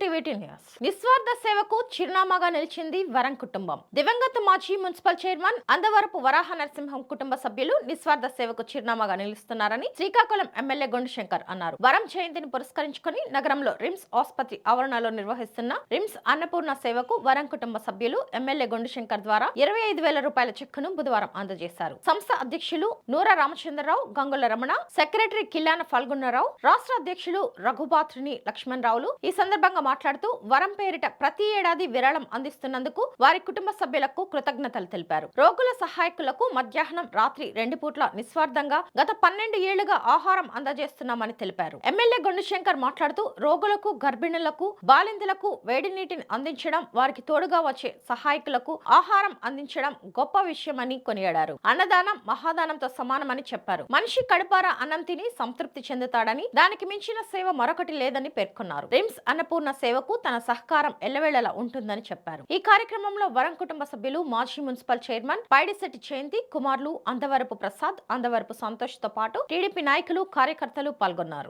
TV news. నిస్వార్థ సేవకు చిరునామాగా నిలిచింది వరం కుటుంబం. దివంగత మాజీ మున్సిపల్ చైర్మన్ అందవరపు వరాహ నరసింహం కుటుంబ సభ్యులు నిస్వార్థ సేవకు చిరునామాగా నిలుస్తున్నారని శ్రీకాకుళం ఎమ్మెల్యే గుండుశంకర్ అన్నారు. వరం జయంతిని పురస్కరించుకుని నగరంలో రిమ్స్ ఆసుపత్రి ఆవరణలో నిర్వహిస్తున్న రిమ్స్ అన్నపూర్ణ సేవకు వరం కుటుంబ సభ్యులు ఎమ్మెల్యే గుండశంకర్ ద్వారా ఇరవై ఐదు వేల రూపాయల చెక్కును బుధవారం అందజేశారు. సంస్థ అధ్యక్షులు నూరా రామచంద్రరావు గంగుల రమణ సెక్రటరీ కిల్లాన ఫల్గుణరావు రాష్ట్ర అధ్యక్షులు రఘుబాత్రిని లక్ష్మణ్ రావులు ఈ సందర్భంగా మాట్లాడుతూ వరం పేరిట ప్రతి ఏడాది విరాళం అందిస్తున్నందుకు వారి కుటుంబ సభ్యులకు కృతజ్ఞతలు తెలిపారు. రోగుల సహాయకులకు మధ్యాహ్నం రాత్రి రెండు పూట్ల నిస్వార్థంగా గత పన్నెండు ఏళ్ళుగా ఆహారం అందజేస్తున్నామని తెలిపారు. ఎమ్మెల్యే గుండుశంకర్ మాట్లాడుతూ రోగులకు గర్భిణులకు బాలింతలకు వేడి నీటిని అందించడం వారికి తోడుగా వచ్చే సహాయకులకు ఆహారం అందించడం గొప్ప విషయమని కొనియాడారు. అన్నదానం మహాదానంతో సమానమని చెప్పారు. మనిషి కడుపారా అన్నం తిని సంతృప్తి చెందుతాడని దానికి మించిన సేవ మరొకటి లేదని పేర్కొన్నారు. రిమ్స్ అన్నపూర్ణ సేవకు తన సహకారం ఎల్లవేళలా ఉంటుందని చెప్పారు. ఈ కార్యక్రమంలో వరం కుటుంబ సభ్యులు మాజీ మున్సిపల్ చైర్మన్ పైడిశెట్టి జయంతి కుమార్లు అందవరపు ప్రసాద్ అందవరపు సంతోష్తో పాటు టీడీపీ నాయకులు కార్యకర్తలు పాల్గొన్నారు.